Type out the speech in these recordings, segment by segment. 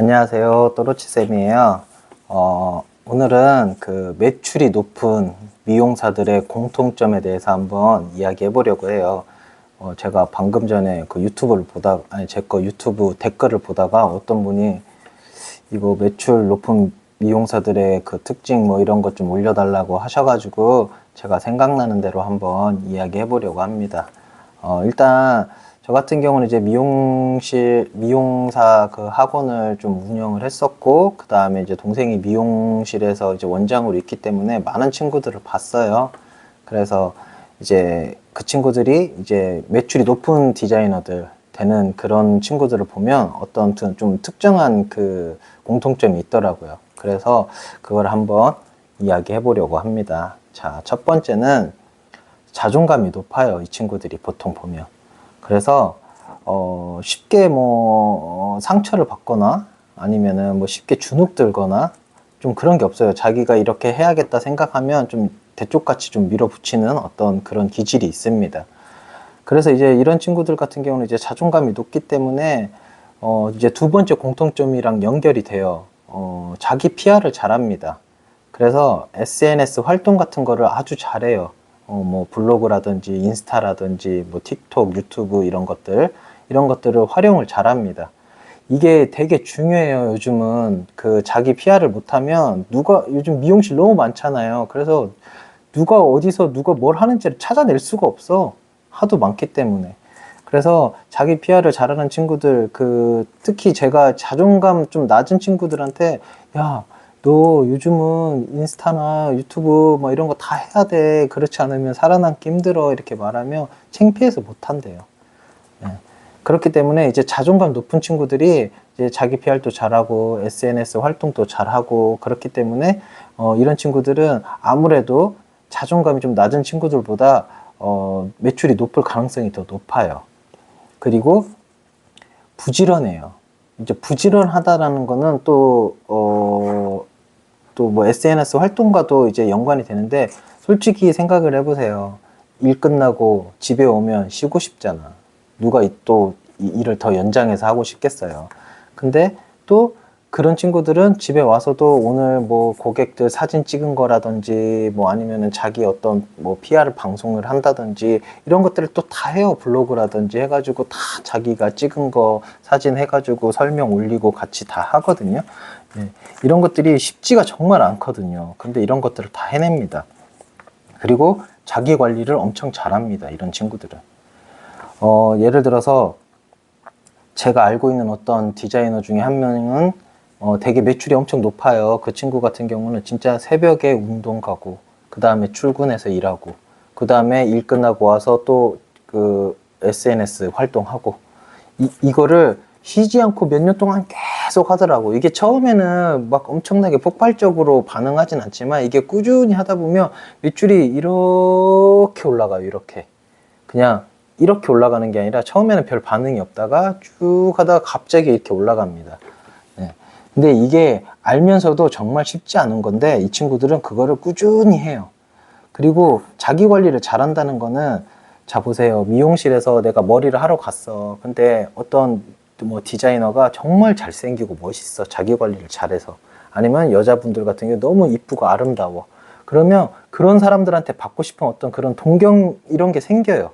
안녕하세요. 또로치쌤이에요. 어, 오늘은 그 매출이 높은 미용사들의 공통점에 대해서 한번 이야기해 보려고 해요. 어, 제가 방금 전에 그 유튜브를 보다, 아니, 제 거 유튜브 댓글을 보다가 어떤 분이 이거 매출 높은 미용사들의 그 특징 뭐 이런 것 좀 올려달라고 하셔가지고 제가 생각나는 대로 한번 이야기해 보려고 합니다. 어, 일단 저 같은 경우는 이제 미용실, 미용사 그 학원을 좀 운영을 했었고, 그 다음에 이제 동생이 미용실에서 이제 원장으로 있기 때문에 많은 친구들을 봤어요. 그래서 이제 그 친구들이 이제 매출이 높은 디자이너들 되는 그런 친구들을 보면 어떤 트- 좀 특정한 그 공통점이 있더라고요. 그래서 그걸 한번 이야기해 보려고 합니다. 자, 첫 번째는 자존감이 높아요. 이 친구들이 보통 보면. 그래서 어, 쉽게 뭐 어, 상처를 받거나 아니면은 뭐 쉽게 주눅 들거나 좀 그런 게 없어요. 자기가 이렇게 해야겠다 생각하면 좀 대쪽같이 좀 밀어붙이는 어떤 그런 기질이 있습니다. 그래서 이제 이런 친구들 같은 경우는 이제 자존감이 높기 때문에 어, 이제 두 번째 공통점이랑 연결이 돼요. 어, 자기 PR을 잘합니다. 그래서 SNS 활동 같은 거를 아주 잘해요. 어, 뭐 블로그라든지 인스타라든지 뭐 틱톡, 유튜브 이런 것들 이런 것들을 활용을 잘합니다. 이게 되게 중요해요. 요즘은 그 자기 PR을 못하면 누가 요즘 미용실 너무 많잖아요. 그래서 누가 어디서 누가 뭘 하는지를 찾아낼 수가 없어. 하도 많기 때문에. 그래서 자기 PR을 잘하는 친구들, 그, 특히 제가 자존감 좀 낮은 친구들한테, 야, 너 요즘은 인스타나 유튜브 뭐 이런 거 다 해야 돼. 그렇지 않으면 살아남기 힘들어. 이렇게 말하면 창피해서 못 한대요. 네. 그렇기 때문에 이제 자존감 높은 친구들이 이제 자기 PR도 잘하고 SNS 활동도 잘하고 그렇기 때문에 어, 이런 친구들은 아무래도 자존감이 좀 낮은 친구들보다 어, 매출이 높을 가능성이 더 높아요. 그리고 부지런해요. 이제 부지런하다라는 거는 또, 어, 또 뭐 SNS 활동과도 이제 연관이 되는데 솔직히 생각을 해보세요. 일 끝나고 집에 오면 쉬고 싶잖아. 누가 이- 또이 일을 더 연장해서 하고 싶겠어요. 근데 또 그런 친구들은 집에 와서도 오늘 뭐 고객들 사진 찍은 거라든지 뭐 아니면은 자기 어떤 뭐 PR 방송을 한다든지 이런 것들을 또 다 해요. 블로그라든지 해가지고 다 자기가 찍은 거 사진 해가지고 설명 올리고 같이 다 하거든요. 예, 이런 것들이 쉽지가 정말 않거든요. 근데 이런 것들을 다 해냅니다. 그리고 자기 관리를 엄청 잘합니다. 이런 친구들은. 어, 예를 들어서 제가 알고 있는 어떤 디자이너 중에 한 명은 어, 되게 매출이 엄청 높아요. 그 친구 같은 경우는 진짜 새벽에 운동 가고, 그 다음에 출근해서 일하고, 그 다음에 일 끝나고 와서 또 그 SNS 활동하고, 이, 이거를 쉬지 않고 몇 년 동안 계속 하더라고. 이게 처음에는 막 엄청나게 폭발적으로 반응하진 않지만, 이게 꾸준히 하다 보면 매출이 이렇게 올라가요. 이렇게. 그냥 이렇게 올라가는 게 아니라 처음에는 별 반응이 없다가 쭉 하다가 갑자기 이렇게 올라갑니다. 네. 근데 이게 알면서도 정말 쉽지 않은 건데 이 친구들은 그거를 꾸준히 해요. 그리고 자기 관리를 잘한다는 거는 자 보세요. 미용실에서 내가 머리를 하러 갔어. 근데 어떤 뭐 디자이너가 정말 잘생기고 멋있어. 자기 관리를 잘해서. 아니면 여자분들 같은 경우 너무 이쁘고 아름다워. 그러면 그런 사람들한테 받고 싶은 어떤 그런 동경 이런 게 생겨요.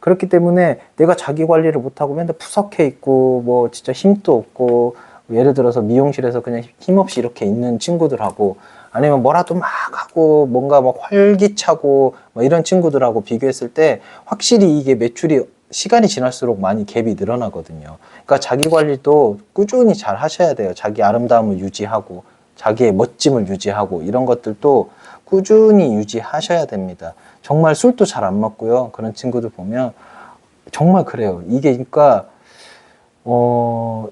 그렇기 때문에 내가 자기 관리를 못하고 맨날 푸석해 있고 뭐 진짜 힘도 없고 예를 들어서 미용실에서 그냥 힘없이 이렇게 있는 친구들하고 아니면 뭐라도 막 하고 뭔가 막 활기차고 뭐 이런 친구들하고 비교했을 때 확실히 이게 매출이 시간이 지날수록 많이 갭이 늘어나거든요. 그러니까 자기 관리도 꾸준히 잘 하셔야 돼요. 자기 아름다움을 유지하고 자기의 멋짐을 유지하고 이런 것들도 꾸준히 유지하셔야 됩니다. 정말 술도 잘 안 먹고요. 그런 친구들 보면 정말 그래요. 이게 그러니까 어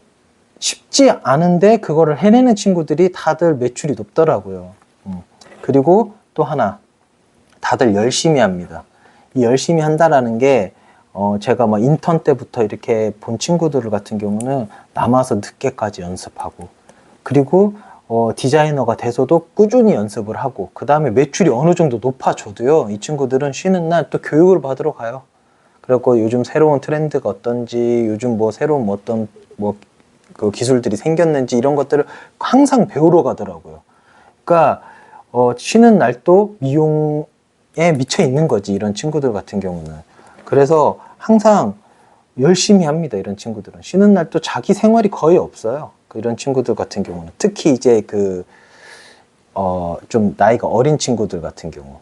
쉽지 않은데 그거를 해내는 친구들이 다들 매출이 높더라고요. 음. 그리고 또 하나 다들 열심히 합니다. 이 열심히 한다라는 게 어, 제가 막 인턴 때부터 이렇게 본 친구들 같은 경우는 남아서 늦게까지 연습하고 그리고 어, 디자이너가 돼서도 꾸준히 연습을 하고 그 다음에 매출이 어느 정도 높아져도요 이 친구들은 쉬는 날 또 교육을 받으러 가요 그리고 요즘 새로운 트렌드가 어떤지 요즘 뭐 새로운 뭐 어떤 뭐 그 기술들이 생겼는지 이런 것들을 항상 배우러 가더라고요. 그러니까 어, 쉬는 날도 미용에 미쳐 있는 거지 이런 친구들 같은 경우는. 그래서 항상 열심히 합니다. 이런 친구들은 쉬는 날도 자기 생활이 거의 없어요. 그 이런 친구들 같은 경우는 특히 이제 그 어, 좀 나이가 어린 친구들 같은 경우,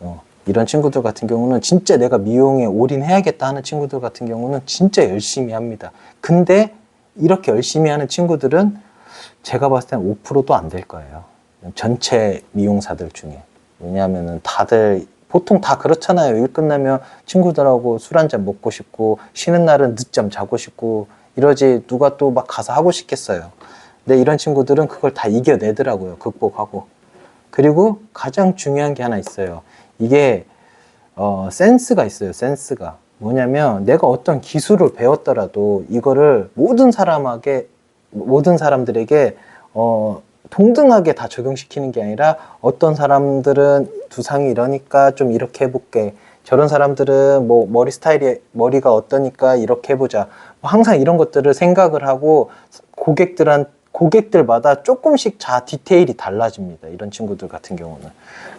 어, 이런 친구들 같은 경우는 진짜 내가 미용에 올인해야겠다 하는 친구들 같은 경우는 진짜 열심히 합니다. 근데 이렇게 열심히 하는 친구들은 제가 봤을 때는 5%도 안 될 거예요. 전체 미용사들 중에. 왜냐하면은 다들 보통 다 그렇잖아요. 일 끝나면 친구들하고 술 한 잔 먹고 싶고 쉬는 날은 늦잠 자고 싶고 이러지 누가 또 막 가서 하고 싶겠어요. 근데 이런 친구들은 그걸 다 이겨내더라고요. 극복하고. 그리고 가장 중요한 게 하나 있어요. 이게 어, 센스가 있어요. 센스가 뭐냐면 내가 어떤 기술을 배웠더라도 이거를 모든 사람에게 모든 사람들에게 어, 동등하게 다 적용시키는 게 아니라 어떤 사람들은 두상이 이러니까 좀 이렇게 해볼게. 저런 사람들은 뭐 머리 스타일이 머리가 어떠니까 이렇게 해보자. 뭐 항상 이런 것들을 생각을 하고 고객들한 고객들마다 조금씩 자 디테일이 달라집니다. 이런 친구들 같은 경우는.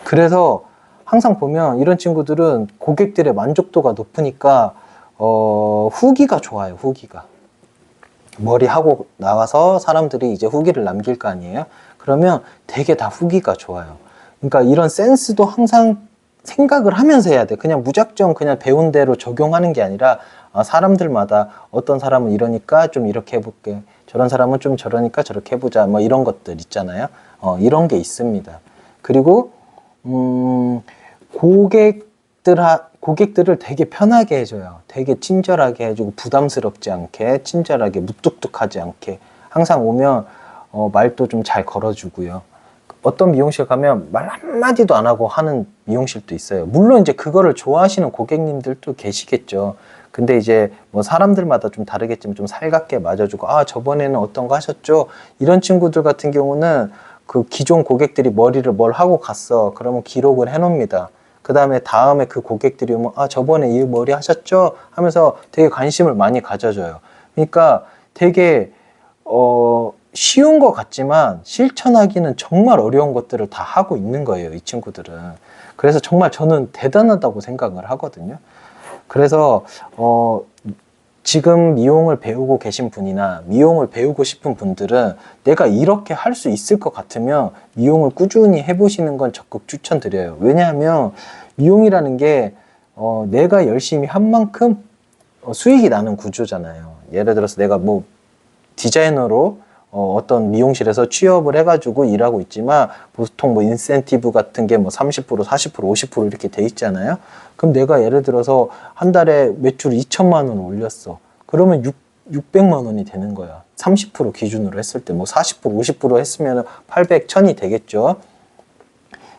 그래서 항상 보면 이런 친구들은 고객들의 만족도가 높으니까 어, 후기가 좋아요. 후기가. 머리 하고 나와서 사람들이 이제 후기를 남길 거 아니에요? 그러면 되게 다 후기가 좋아요. 그러니까 이런 센스도 항상 생각을 하면서 해야 돼. 그냥 무작정 그냥 배운 대로 적용하는 게 아니라 아, 사람들마다 어떤 사람은 이러니까 좀 이렇게 해볼게. 저런 사람은 좀 저러니까 저렇게 해보자. 뭐 이런 것들 있잖아요. 어, 이런 게 있습니다. 그리고 음, 고객들 하, 고객들을 되게 편하게 해줘요. 되게 친절하게 해주고 부담스럽지 않게 친절하게 무뚝뚝하지 않게 항상 오면 어, 말도 좀 잘 걸어주고요. 어떤 미용실 가면 말 한마디도 안 하고 하는 미용실도 있어요. 물론 이제 그거를 좋아하시는 고객님들도 계시겠죠. 근데 이제 뭐 사람들마다 좀 다르겠지만 좀 살갑게 맞아주고 아 저번에는 어떤 거 하셨죠? 이런 친구들 같은 경우는 그 기존 고객들이 머리를 뭘 하고 갔어. 그러면 기록을 해놓습니다. 그 다음에 다음에 그 고객들이 오면 아 저번에 이 머리 하셨죠? 하면서 되게 관심을 많이 가져줘요. 그러니까 되게 어 쉬운 것 같지만 실천하기는 정말 어려운 것들을 다 하고 있는 거예요. 이 친구들은. 그래서 정말 저는 대단하다고 생각을 하거든요. 그래서 어 지금 미용을 배우고 계신 분이나 미용을 배우고 싶은 분들은 내가 이렇게 할 수 있을 것 같으면 미용을 꾸준히 해보시는 건 적극 추천드려요. 왜냐하면 미용이라는 게 어, 내가 열심히 한 만큼 어, 수익이 나는 구조잖아요. 예를 들어서 내가 뭐 디자이너로 어, 어떤 미용실에서 취업을 해가지고 일하고 있지만 보통 뭐 인센티브 같은 게 뭐 30%, 40%, 50% 이렇게 돼 있잖아요. 그럼 내가 예를 들어서 한 달에 매출 2천만 원 올렸어. 그러면 6, 600만 원이 되는 거야. 30% 기준으로 했을 때 뭐 40%, 50% 했으면 800, 1000이 되겠죠.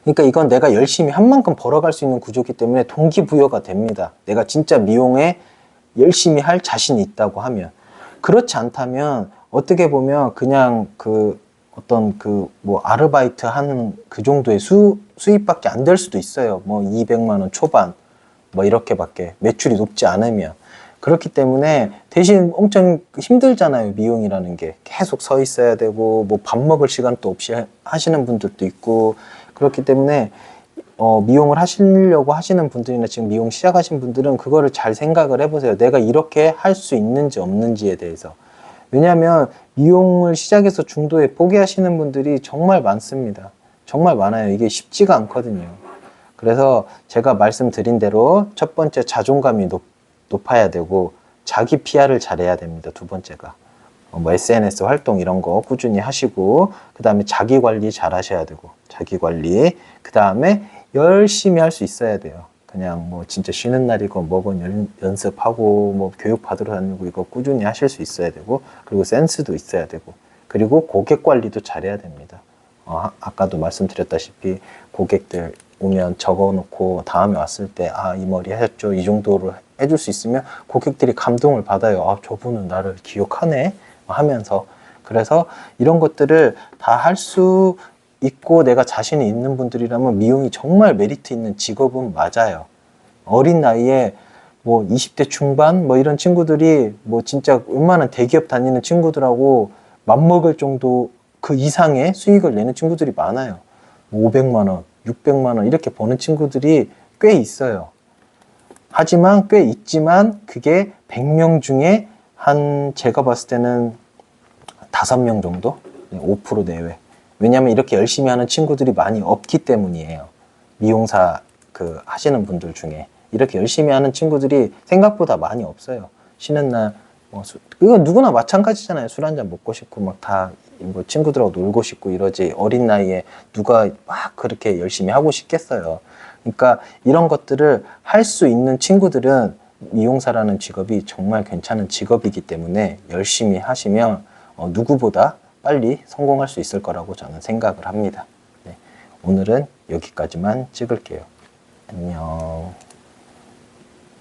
그러니까 이건 내가 열심히 한 만큼 벌어갈 수 있는 구조기 때문에 동기부여가 됩니다. 내가 진짜 미용에 열심히 할 자신이 있다고 하면. 그렇지 않다면 어떻게 보면 그냥 그 어떤 그 뭐 아르바이트 하는 그 정도의 수, 수입밖에 안 될 수도 있어요. 뭐 200만 원 초반 뭐 이렇게밖에 매출이 높지 않으면 그렇기 때문에 대신 엄청 힘들잖아요. 미용이라는 게 계속 서 있어야 되고 뭐 밥 먹을 시간도 없이 하- 하시는 분들도 있고 그렇기 때문에 어, 미용을 하시려고 하시는 분들이나 지금 미용 시작하신 분들은 그거를 잘 생각을 해보세요. 내가 이렇게 할 수 있는지 없는지에 대해서. 왜냐하면 미용을 시작해서 중도에 포기하시는 분들이 정말 많습니다. 정말 많아요. 이게 쉽지가 않거든요. 그래서 제가 말씀드린 대로 첫 번째 자존감이 높, 높아야 되고 자기 PR을 잘해야 됩니다. 두 번째가. 어, 뭐 SNS 활동 이런 거 꾸준히 하시고 그 다음에 자기 관리 잘 하셔야 되고 자기 관리 그 다음에 열심히 할 수 있어야 돼요 그냥 뭐 진짜 쉬는 날이고 뭐건 연, 연습하고 뭐 교육 받으러 다니고 이거 꾸준히 하실 수 있어야 되고 그리고 센스도 있어야 되고 그리고 고객 관리도 잘해야 됩니다. 어, 아- 아까도 말씀드렸다시피 고객들 오면 적어놓고 다음에 왔을 때 아 이 머리 하셨죠? 이 정도로 해줄 수 있으면 고객들이 감동을 받아요. 아 저분은 나를 기억하네? 하면서. 그래서 이런 것들을 다 할 수 있고 내가 자신이 있는 분들이라면 미용이 정말 메리트 있는 직업은 맞아요 어린 나이에 뭐 20대 중반 뭐 이런 친구들이 뭐 진짜 웬만한 대기업 다니는 친구들하고 맞먹을 정도 그 이상의 수익을 내는 친구들이 많아요. 뭐 500만 원, 600만 원 이렇게 버는 친구들이 꽤 있어요. 하지만 꽤 있지만 그게 100명 중에 한 제가 봤을 때는 5명 정도? 5% 내외. 왜냐하면 이렇게 열심히 하는 친구들이 많이 없기 때문이에요. 미용사 그 하시는 분들 중에 이렇게 열심히 하는 친구들이 생각보다 많이 없어요. 쉬는 날, 뭐, 수, 이건 누구나 마찬가지잖아요. 술 한 잔 먹고 싶고, 막 다, 뭐, 친구들하고 놀고 싶고 이러지. 어린 나이에 누가 막 그렇게 열심히 하고 싶겠어요. 그러니까 이런 것들을 할 수 있는 친구들은 미용사라는 직업이 정말 괜찮은 직업이기 때문에 열심히 하시면 어, 누구보다 빨리 성공할 수 있을 거라고 저는 생각을 합니다. 네, 오늘은 여기까지만 찍을게요. 안녕.